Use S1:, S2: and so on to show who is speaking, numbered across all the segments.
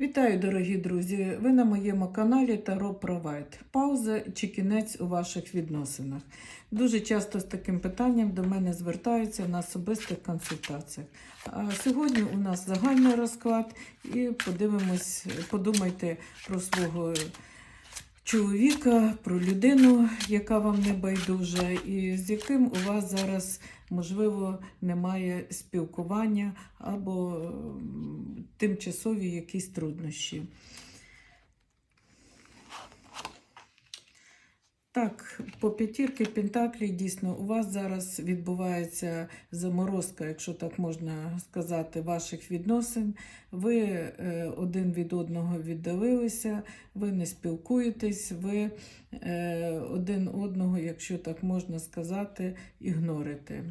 S1: Вітаю, дорогі друзі! Ви на моєму каналі Таро Провайд. Пауза чи кінець у ваших відносинах. Дуже часто з таким питанням до мене звертаються на особистих консультаціях. А сьогодні у нас загальний розклад і подивимось, подумайте про свого чоловіка, про людину, яка вам не байдужа, і з яким у вас зараз, можливо, немає спілкування або тимчасові якісь труднощі. Так, по п'ятірки Пентаклі дійсно у вас зараз відбувається заморозка, якщо так можна сказати, ваших відносин. Ви е, один від одного віддалилися, ви не спілкуєтесь, ви е, один одного, якщо так можна сказати, ігнорите.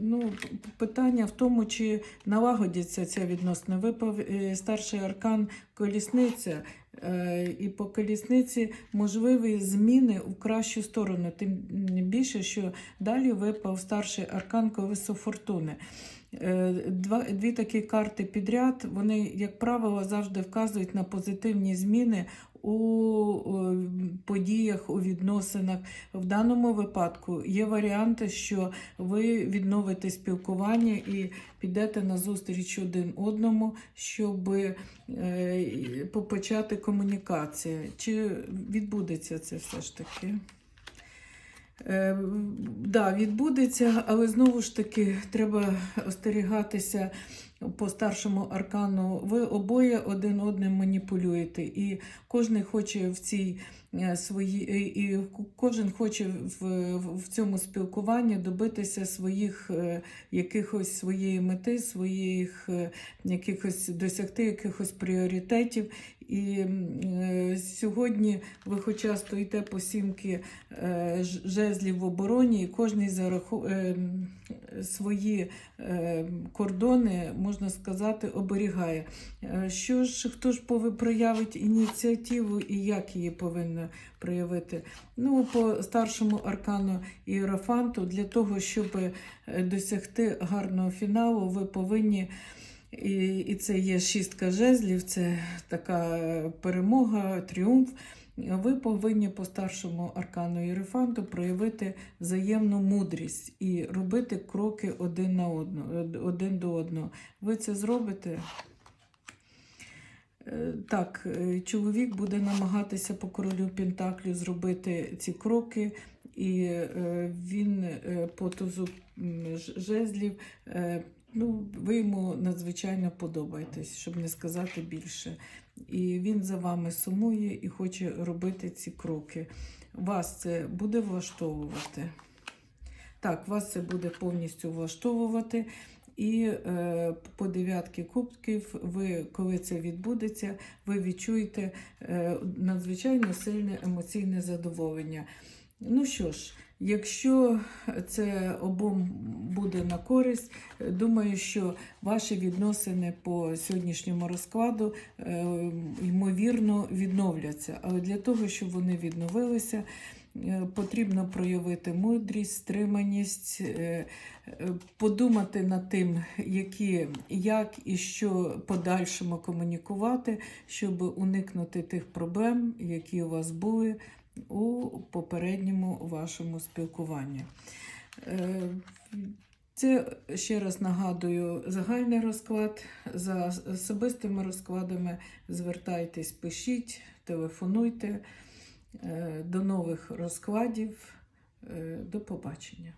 S1: Ну, питання в тому, чи налагодиться ця відносина. Випав е, старший аркан колісниця, е, і по колісниці можливі зміни в кращу сторону. Тим більше, що далі випав старший аркан колесо фортуни. Е, Два, дві такі карти підряд, вони, як правило, завжди вказують на позитивні зміни у подіях, у відносинах. В даному випадку є варіанти, що ви відновите спілкування і підете на зустріч один одному, щоб е, почати комунікацію. Чи відбудеться це все ж таки? Е, да, відбудеться, але знову ж таки треба остерігатися по старшому аркану. Ви обоє один одним маніпулюєте, і кожен хоче в цій е, свої, і кожен хоче в, в- цьому спілкуванні добитися своїх е, якихось своєї мети, своїх е, якихось досягти якихось пріоритетів. І е, сьогодні ви хоча стоїте по сімки е, жезлів в обороні, і кожен за е, свої кордони, можна сказати, оберігає. Що ж, хто ж проявить ініціативу і як її повинна проявити? Ну, по старшому аркану Іерофанту, для того, щоб досягти гарного фіналу, ви повинні. І, і це є шістка жезлів, це така перемога, тріумф. Ви повинні по старшому аркану Єрефанту проявити взаємну мудрість і робити кроки один на одного, один до одного. Ви це зробите? Е, Так, е, чоловік буде намагатися по королю Пентаклю зробити ці кроки, і е, він по тузу жезлів, ну, ви йому надзвичайно подобаєтесь, щоб не сказати більше. І він за вами сумує і хоче робити ці кроки. Вас це буде влаштовувати. Так, вас це буде повністю влаштовувати. І е, по дев'ятки кубків, ви, коли це відбудеться, ви відчуєте е, надзвичайно сильне емоційне задоволення. Ну що ж, якщо це обом буде на користь, думаю, що ваші відносини по сьогоднішньому розкладу е, ймовірно відновляться. Але для того, щоб вони відновилися, е, потрібно проявити мудрість, стриманість, е, подумати над тим, які, як і що подальшому комунікувати, щоб уникнути тих проблем, які у вас були у попередньому вашому спілкуванні. Е, Це ще раз нагадую загальний розклад. За особистими розкладами звертайтесь, пишіть, телефонуйте. Е, До нових розкладів. Е, До побачення.